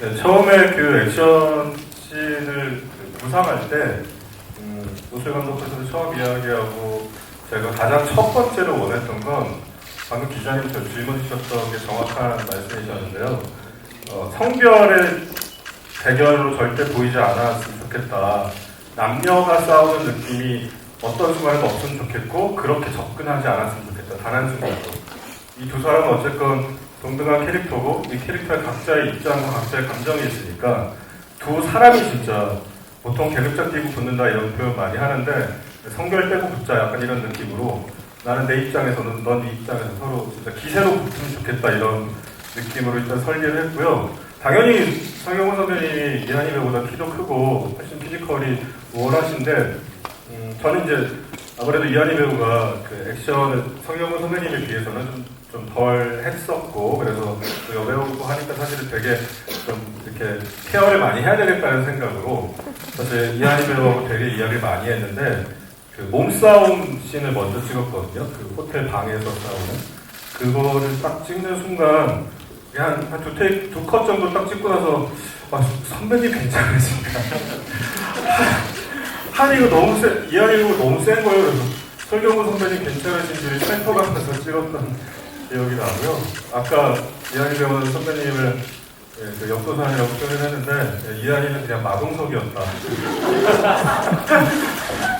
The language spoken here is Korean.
네, 처음에 그 액션 씬을 그 구상할 때 음, 노슬 감독께서도 처음 이야기하고 제가 가장 첫 번째로 원했던 건 방금 기자님 저 질문 주셨던 게 정확한 말씀이셨는데요. 어, 성별의 대결로 절대 보이지 않았으면 좋겠다. 남녀가 싸우는 느낌이 어떤 순간에도 없으면 좋겠고 그렇게 접근하지 않았으면 좋겠다. 단 한 순간도. 이 두 사람은 어쨌건 동등한 캐릭터고 이 캐릭터의 각자의 입장과 각자의 감정이 있으니까 두 사람이 진짜 보통 계급자 끼고 붙는다 이런 표현 많이 하는데 성별 빼고 붙자 약간 이런 느낌으로 나는 내 입장에서는 넌 네 입장에서 서로 진짜 기세로 붙으면 좋겠다 이런 느낌으로 일단 설계를 했고요. 당연히 성경호 선배님이 이한희 배보다 키도 크고 훨씬 피지컬이 우월하신데 음, 저는 이제 아무래도 이한희 배우가 그 액션을 성경호 선배님에 비해서는 좀 덜 했었고 그래서 또 여배우고 하니까 사실은 되게 좀 이렇게 케어를 많이 해야 되겠다는 생각으로 사실 이한희 배우하고 되게 이야기를 많이 했는데 그 몸싸움 씬을 먼저 찍었거든요. 그 호텔 방에서 싸우는 그거를 딱 찍는 순간 한두 테이크 두 컷 정도 딱 찍고 나서 아, 선배님 괜찮으신가? 한 이거 너무 세, 이한이 이거 너무 센 거예요. 그래서 설경구 선배님 괜찮으신지 찰터 가면서 찍었던 기억이 나고요. 아까 이한이 배우는 선배님을 예, 그 역도산이라고 표현했는데 예, 이한이는 그냥 마동석이었다.